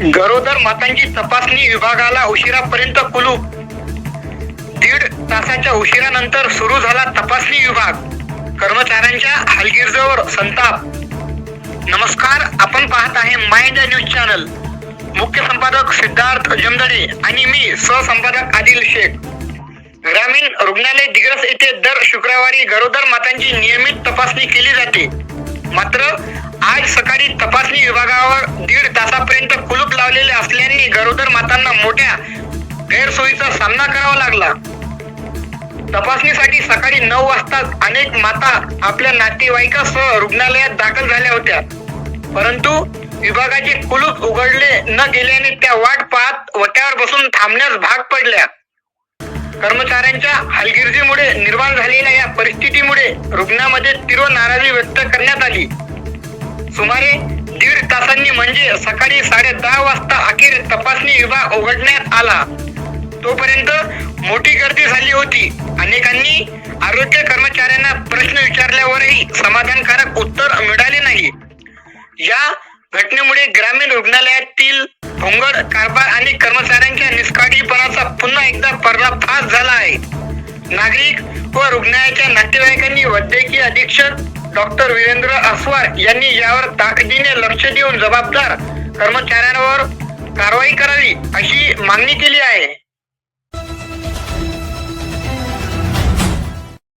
गरोदर मातांची तपासणी विभागाला उशिरापर्यंत कुलूप. दीड तासाच्या उशिरानंतर सुरू झाला तपासणी विभाग. कर्मचाऱ्यांच्या हलगिर्जीवर संताप. नमस्कार आपण पाहत आहे माय द न्यूज चॅनल मुख्य संपादक सिद्धार्थ जमदडे आणि मी सहसंपादक आदिल शेख. ग्रामीण रुग्णालय दिग्रस येथे दर शुक्रवारी गरोदर मातांची नियमित तपासणी केली जाते. मात्र आज सकाळी तपासणी विभागावर दीड तासापर्यंत कुलूप लावलेले असल्याने गरोदर मातांना मोठ्या गैरसोयीचा सामना करावा लागला. तपासणीसाठी सकाळी नऊ वाजता अनेक माता आपल्या नातेवाईकासह रुग्णालयात दाखल झाल्या होत्या. परंतु विभागाचे कुलूप उघडले न गेल्याने त्या वाट पाहत वट्यावर बसून थांबण्यास भाग पडल्या. कर्मचाऱ्यांच्या हलगिर्जीमुळे निर्माण झालेल्या या परिस्थितीमुळे रुग्णामध्ये तीव्र नाराजी व्यक्त करण्यात आली. सुमारे दीड तासांनी म्हणजे सकाळी साडे दहा वाजता अखेर तपासणी विभाग उघडण्यात आला. तोपर्यंत मोठी गर्दी झाली होती. अनेकांनी आरोग्य कर्मचाऱ्यांना प्रश्न विचारल्यावरही समाधानकारक उत्तर मिळाले नाही. या घटनेमुळे ग्रामीण रुग्णालयातील भोंगड कारभार आणि कर्मचाऱ्यांच्या निष्काळजीपणाचा पुन्हा एकदा पर्दाफाश झाला आहे. नागरिक व रुग्णालयाच्या नातेवाईकांनी वैद्यकीय अधीक्षक डॉक्टर वीरेंद्र अस्वार यांनी यावर ताकदीने लक्ष देऊन जबाबदार कर्मचाऱ्यांवर कारवाई करावी अशी मागणी केली आहे.